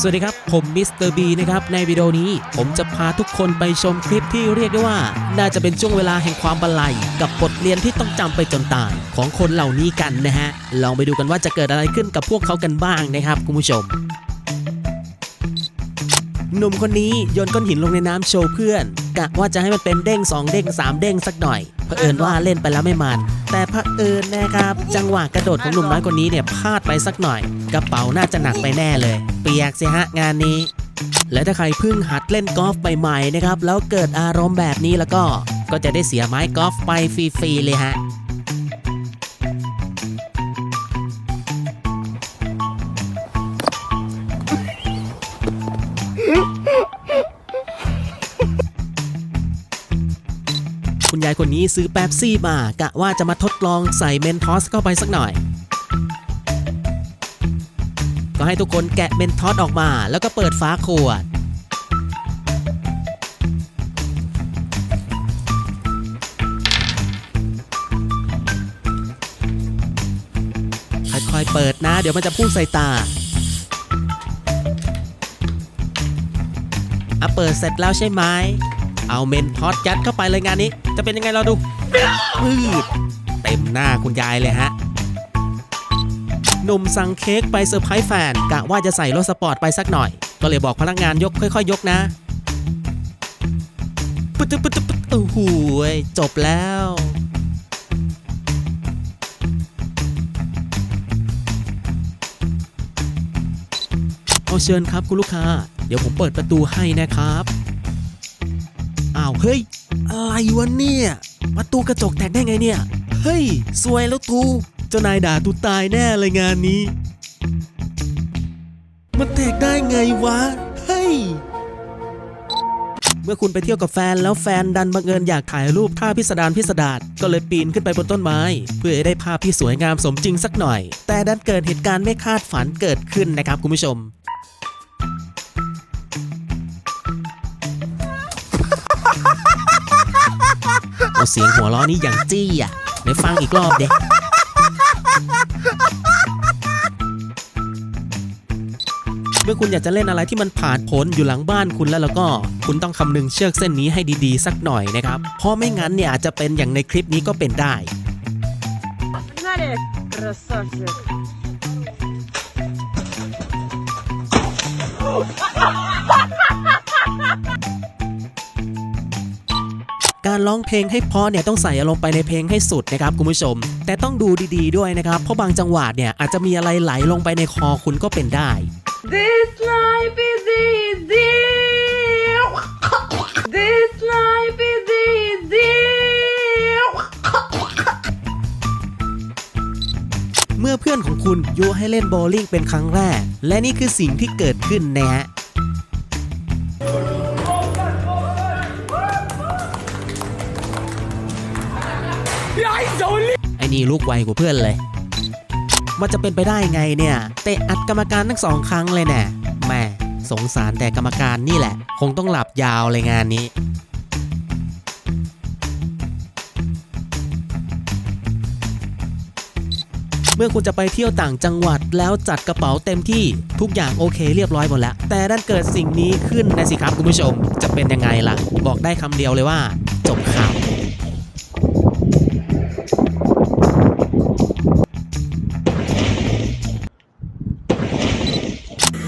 สวัสดีครับ ผมมิสเตอร์บีนะครับ ในวิดีโอนี้ผมจะพาทุกคนไปชมคลิปที่เรียกได้ว่า น่าจะเป็นช่วงเวลาแห่งความบันไลกับบทเรียนที่ต้องจำไปจนตายของคนเหล่านี้กันนะฮะ ลองไปดูกันว่าจะเกิดอะไรขึ้นกับพวกเขากันบ้างนะครับคุณผู้ชมหนุ่มคนนี้โยนก้อนหินลงในน้ำโชว์เพื่อนกะว่าจะให้มันเป็นเด้ง 2 เด้ง 3 เด้งสักหน่อย เผอิญว่าเล่นไปแล้วไม่มันแต่เผอิญนะครับ จังหวะกระโดดของหนุ่มน้อยคนนี้เนี่ยพลาดไปสักหน่อย กระเป๋าน่าจะหนักไปแน่เลย เปียกสิฮะงานนี้ และถ้าใครเพิ่งหัดเล่นกอล์ฟใหม่ๆนะครับแล้วเกิดอารมณ์แบบนี้แล้วก็ก็จะได้เสียไม้กอล์ฟไปฟรีๆเลยฮะ คนนี้ซื้อแป๊บซี่มากะว่าจะมาทดลองใส่เมนทอสเข้าไปสักหน่อย ก็ให้ทุกคนแกะเมนทอสออกมาแล้วก็เปิดฝาขวด ค่อยๆเปิดนะ เดี๋ยวมันจะพุ่งใส่ตาอะเปิดเสร็จแล้วใช่ไหม เอาเมนทอสยัดเข้าไปเลยงานนี้ จะเป็นยังไงเราดูพืดเต็มหน้าคุณยายเลยฮะหนุ่มสั่งเค้กไปเซอร์ไพรส์แฟนกะว่าจะใส่รถสปอร์ตไปสักหน่อย ก็เลยบอกพนักงานยกค่อยๆ ยกนะปึ๊ดปึ๊ดปึ๊ดปึ๊ดโอ้โหยจบแล้วเอาเชิญครับคุณลูกค้า เดี๋ยวผมเปิดประตูให้นะครับ อ้าวเฮ้ย อะไรวะเนี่ย ประตูกระจกแตกได้ไงเนี่ย เฮ้ย สวยแล้วตูเจ้านายด่าตูตายแน่เลยงานนี้ มันแตกได้ไงวะ เฮ้ย เมื่อคุณไปเที่ยวกับแฟนแล้วแฟนดันบังเอิญอยากถ่ายรูปท่าพิสดารพิสดารก็เลยปีนขึ้นไปบนต้นไม้ เพื่อให้ได้ภาพที่สวยงามสมจริงสักหน่อย แต่ดันเกิดเหตุการณ์ไม่คาดฝันเกิดขึ้นนะครับคุณผู้ชม โอ้เสียงหัวล้อนี้อย่างจี้อ่ะเดี๋ยวฟังอีกรอบเด็เมื่อคุณอยากจะเล่นอะไรที่มันผ่านผลอยู่หลังบ้านคุณแล้วแล้วก็ คุณต้องคำนึงเชือกเส้นนี้ให้ดีๆ สักหน่อยนะครับ เพราะไม่งั้นเนี่ยอาจจะเป็นอย่างในคลิปนี้ก็เป็นได้ Погнали! Красавчик! การร้องเพลงให้เพราะเนี่ยต้องใส่อารมณ์ไปในเพลงให้สุดนะครับคุณผู้ชม แต่ต้องดูดีๆด้วยนะครับ เพราะบางจังหวะเนี่ยอาจจะมีอะไรไหลลงไปในคอคุณก็เป็นได้ This life is easy! This life is easy! เมื่อเพื่อนของคุณยุให้เล่นโบว์ลิ่งเป็นครั้งแรก และนี่คือสิ่งที่เกิดขึ้นนะฮะ นี่ลูกไวกว่าเพื่อนเลย มันจะเป็นไปได้ไงเนี่ย เตะอัดกรรมการทั้งสองครั้งเลยแน่แม่สงสารแต่กรรมการนี่แหละ คงต้องหลับยาวเลยงานนี้เมื่อคุณจะไปเที่ยวต่างจังหวัดแล้วจัดกระเป๋าเต็มที่ทุกอย่างโอเคเรียบร้อยหมดแล้ว แต่ดันเกิดสิ่งนี้ขึ้นนะสิครับคุณผู้ชมจะเป็นยังไงล่ะ บอกได้คำเดียวเลยว่า จบข่าว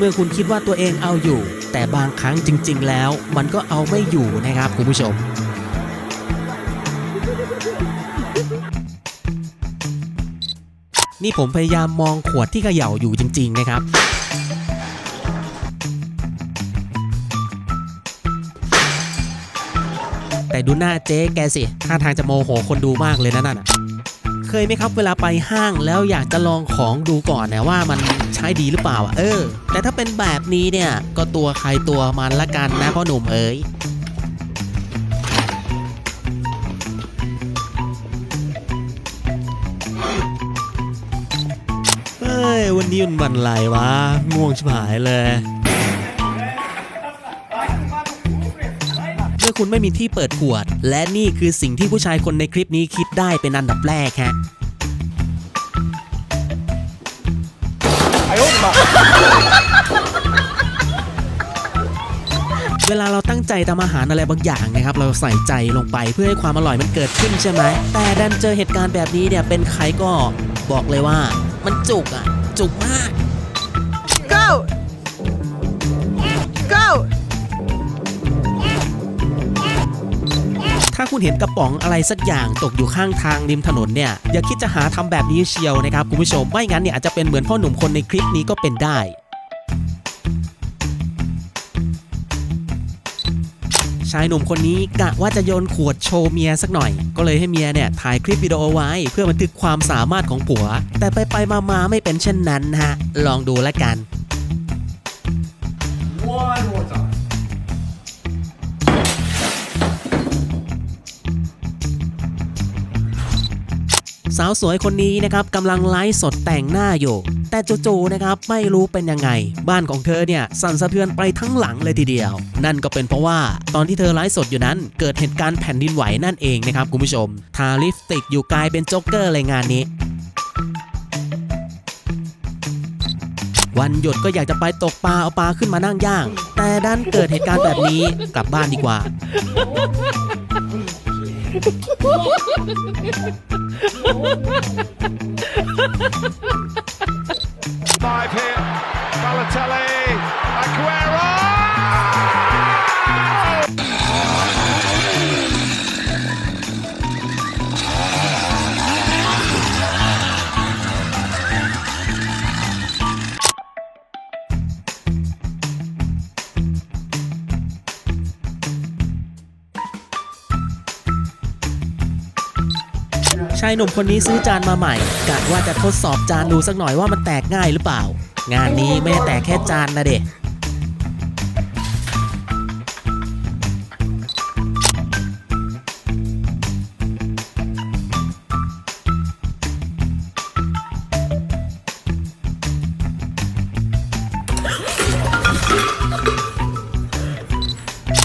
เมื่อคุณคิดว่าตัวเองเอาอยู่ แต่บางครั้งจริง ๆ แล้ว มันก็เอาไม่อยู่นะครับคุณผู้ชมนี่ผมพยายามมองขวดที่เขย่าอยู่จริง ๆ นะครับ แต่ดูหน้าเจ๊แกสิท่าทางจะโมโหคนดูมากเลยนะนั่นน่ะ เคยไหมครับเวลาไปห้างแล้วอยากจะลองของดูก่อนนะว่ามันใช้ดีหรือเปล่าอะเออ แต่ถ้าเป็นแบบนี้เนี่ยก็ตัวใครตัวมันละกันนะพ่อหนุ่มเอ๋ยเฮ้ยวันนี้มันบันไรวะง่วงชิบหายเลย อคุณไม่มีที่เปิดขวด และนี่คือสิ่งที่ผู้ชายคนในคลิปนี้คิดได้เป็นอันดับแรกฮะเวลาเราตั้งใจทำอาหารอะไรบางอย่างนะครับ เราใส่ใจลงไปเพื่อให้ความอร่อยมันเกิดขึ้นใช่ไหม แต่ดันเจอเหตุการณ์แบบนี้เนี่ยเป็นใครก็บอกเลยว่า มันจุกอะ จุกมาก Go! Go! คุณเห็นกระป๋องอะไรสักอย่างตกอยู่ข้างทางริมถนนเนี่ยอย่าคิดจะหาทำแบบนี้เชียวนะครับคุณผู้ชมไม่งั้นเนี่ยอาจจะเป็นเหมือนพ่อหนุ่มคนในคลิปนี้ก็เป็นได้ชายหนุ่มคนนี้กะว่าจะโยนขวดโชว์เมียสักหน่อย ก็เลยให้เมียเนี่ยถ่ายคลิปวิดีโอไว้ เพื่อบันทึกความสามารถของผัว แต่ไปไปมามาไม่เป็นเช่นนั้นนะฮะ ลองดูแล้วกัน สาวสวยคนนี้นะครับกำลังไลฟ์สดแต่งหน้าอยู่ แต่จู่ๆนะครับไม่รู้เป็นยังไง บ้านของเธอเนี่ยสั่นสะเทือนไปทั้งหลังเลยทีเดียว นั่นก็เป็นเพราะว่าตอนที่เธอไลฟ์สดอยู่นั้น เกิดเหตุการณ์แผ่นดินไหวนั่นเองนะครับคุณผู้ชม ทาลิปสติกอยู่กลายเป็นโจ๊กเกอร์เลยงานนี้วันหยุดก็อยากจะไปตกปลาเอาปลาขึ้นมานั่งย่าง แต่ดันเกิดเหตุการณ์แบบนี้กลับบ้านดีกว่า Five here. Balotelli. Aguero.. ชายหนุ่มคนนี้ซื้อจานมาใหม่กะว่าจะทดสอบจานดูสักหน่อยว่ามันแตกง่ายหรือเปล่า งานนี้ไม่ได้แตกแค่จานนะเด็ก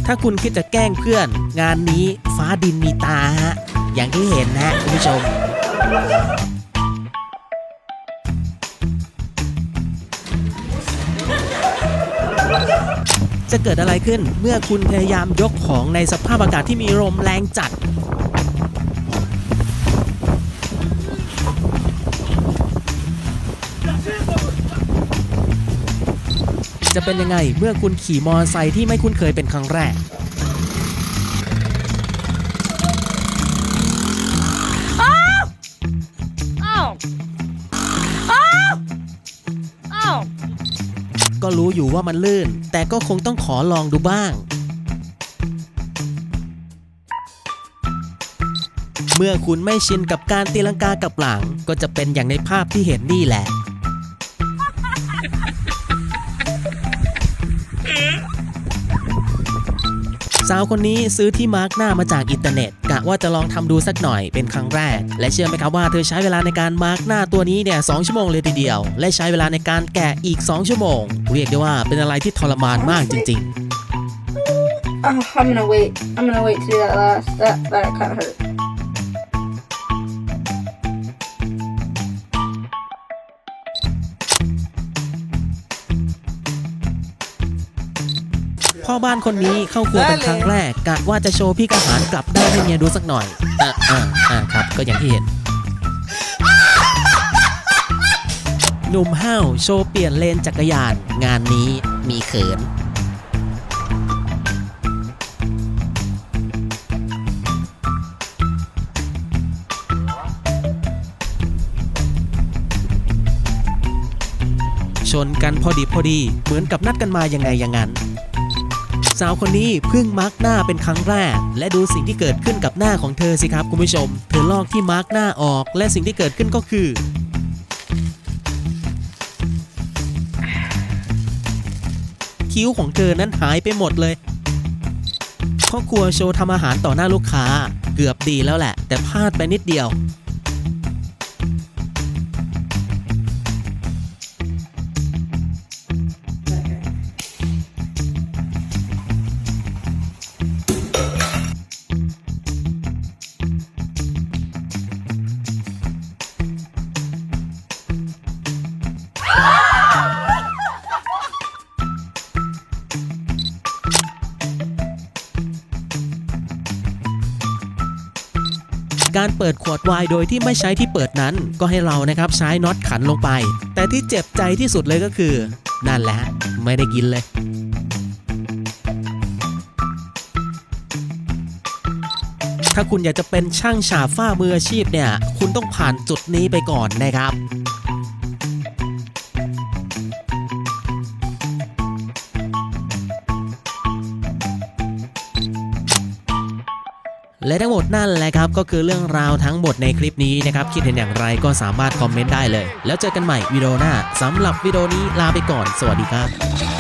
ถ้าคุณคิดจะแกล้งเพื่อน งานนี้ฟ้าดินมีตาฮะ อย่างที่เห็นนะคุณผู้ชม จะเกิดอะไรขึ้นเมื่อคุณพยายามยกของในสภาพอากาศที่มีลมแรงจัดจะเป็นยังไงเมื่อคุณขี่มอเตอร์ไซค์ที่ไม่คุ้นเคยเป็นครั้งแรก ก็รู้อยู่ว่ามันลื่น แต่ก็คงต้องขอลองดูบ้าง เมื่อคุณไม่ชินกับการตีลังกากับหลัง ก็จะเป็นอย่างในภาพที่เห็นนี่แหละสาวคนนี้ซื้อที่มาร์กหน้ามาจากอินเทอร์เน็ตะว่าจะลองทำดูสักหน่อยเป็นครั้งแรก และเชื่อไหมครับว่าเธอใช้เวลาในการมาร์กหน้าตัวนี้เนี่ยสชั่วโมงเลยทีเดียว และใช้เวลาในการแกะอีก 2 ชั่วโมง เรียกได้ว่าเป็นอะไรที่ทรมานมากจริงๆ Oh, I'm gonna wait. I'm gonna wait to do that last. That that kind of hurt. พ่อบ้านคนนี้เข้าครัวเป็นครั้งแรกกะว่าจะโชว์พี่กระหารกลับได้ให้เมียดูสักหน่อยอะอ่าอ่าครับก็อย่างที่เห็นหนุ่มห้าวโชว์เปลี่ยนเลนจักรยาน งานนี้มีเขิน ชนกันพอดีพอดีเหมือนกับนัดกันมายังไงอย่างนั้น สาวคนนี้เพิ่งมาร์กหน้าเป็นครั้งแรก และดูสิ่งที่เกิดขึ้นกับหน้าของเธอสิครับคุณผู้ชม เธอลอกที่มาร์กหน้าออก และสิ่งที่เกิดขึ้นก็คือคิ้วของเธอนั้นหายไปหมดเลยพ่อครัวโชว์ทำอาหารต่อหน้าลูกค้า เกือบดีแล้วแหละ แต่พลาดไปนิดเดียว เปิดขวดไวน์โดยที่ไม่ใช้ที่เปิดนั้น ก็ให้เรานะครับใช้น็อตขันลงไป แต่ที่เจ็บใจที่สุดเลยก็คือ นั่นแหละ ไม่ได้กินเลยถ้าคุณอยากจะเป็นช่างฉาบฝ้ามืออาชีพเนี่ย คุณต้องผ่านจุดนี้ไปก่อนนะครับ และทั้งหมดนั่นแหละครับก็คือเรื่องราวทั้งหมดในคลิปนี้นะครับคิดเห็นอย่างไรก็สามารถคอมเมนต์ได้เลย แล้วเจอกันใหม่วิดีโอหน้าสำหรับวิดีโอนี้ลาไปก่อน สวัสดีครับ